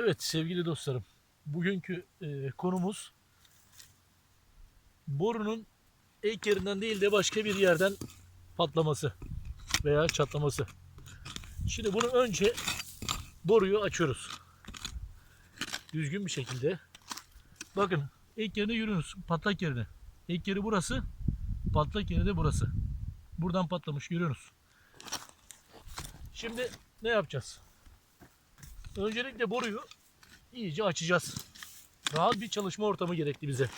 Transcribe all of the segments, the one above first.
Evet sevgili dostlarım. Bugünkü e, konumuz borunun ek yerinden değil de başka bir yerden patlaması veya çatlaması. Şimdi bunu önce boruyu açıyoruz. Düzgün bir şekilde. Bakın ilk yerine yürüyoruz. Patlak yerine. İlk yeri burası. Patlak yeri de burası. Buradan patlamış görüyorsunuz. Şimdi ne yapacağız? Öncelikle boruyu iyice açacağız. Rahat bir çalışma ortamı gerekli bize.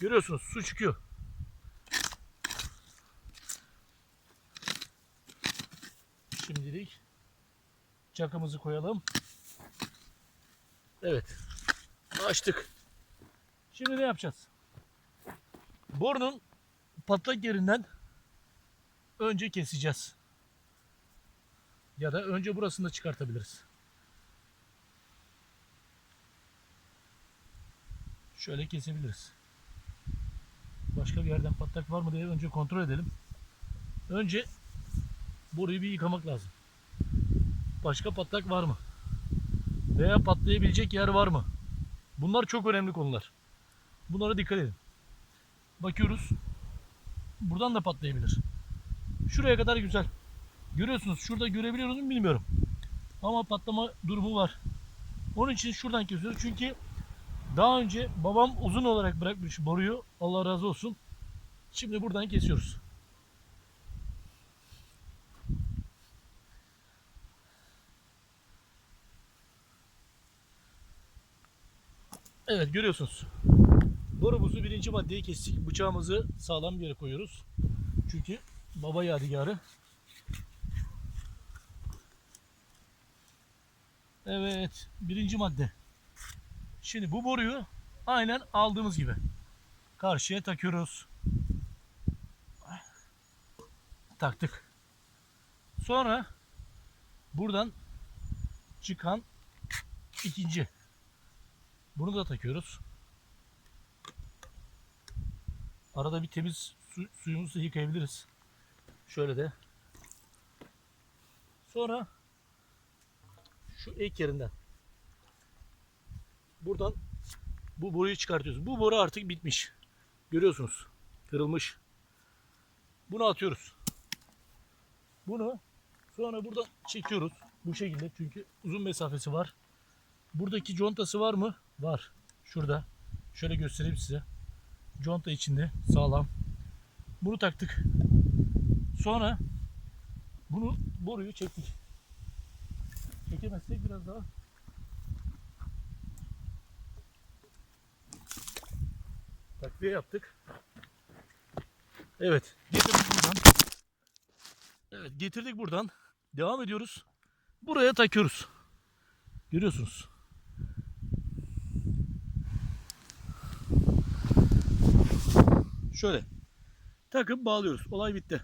Görüyorsunuz su çıkıyor. Şimdilik çakımızı koyalım. Evet. Açtık. Şimdi ne yapacağız? Borunun patlak yerinden önce keseceğiz. Ya da önce burasını da çıkartabiliriz. Şöyle kesebiliriz. Başka bir yerden patlak var mı diye önce kontrol edelim. Önce boruyu bir yıkamak lazım. Başka patlak var mı? Veya patlayabilecek yer var mı? Bunlar çok önemli konular. Bunlara dikkat edin. Bakıyoruz. Buradan da patlayabilir. Şuraya kadar güzel. Görüyorsunuz şurada görebiliyoruz mu bilmiyorum. Ama patlama durumu var. Onun için şuradan kesiyoruz. Çünkü daha önce babam uzun olarak bırakmış boruyu. Allah razı olsun. Şimdi buradan kesiyoruz. Evet görüyorsunuz. Borumuzu birinci maddeyi kestik. Bıçağımızı sağlam bir yere koyuyoruz. Çünkü baba yadigarı. Evet birinci madde. Şimdi bu boruyu aynen aldığımız gibi karşıya takıyoruz. Taktık. Sonra buradan çıkan ikinci. Bunu da takıyoruz. Arada bir temiz su, suyumuzu yıkayabiliriz. Şöyle de. Sonra şu ek yerinden buradan bu boruyu çıkartıyoruz. Bu boru artık bitmiş. Görüyorsunuz. Kırılmış. Bunu atıyoruz. Bunu sonra buradan çekiyoruz. Bu şekilde çünkü uzun mesafesi var. Buradaki contası var mı? Var. Şurada. Şöyle göstereyim size. Conta içinde sağlam. Bunu taktık. Sonra bunu boruyu çektik. Çekemezsek biraz daha takviye yaptık. Evet, getirdik buradan. Evet, getirdik buradan. Devam ediyoruz. Buraya takıyoruz. Görüyorsunuz. Şöyle. Takıp bağlıyoruz. Olay bitti.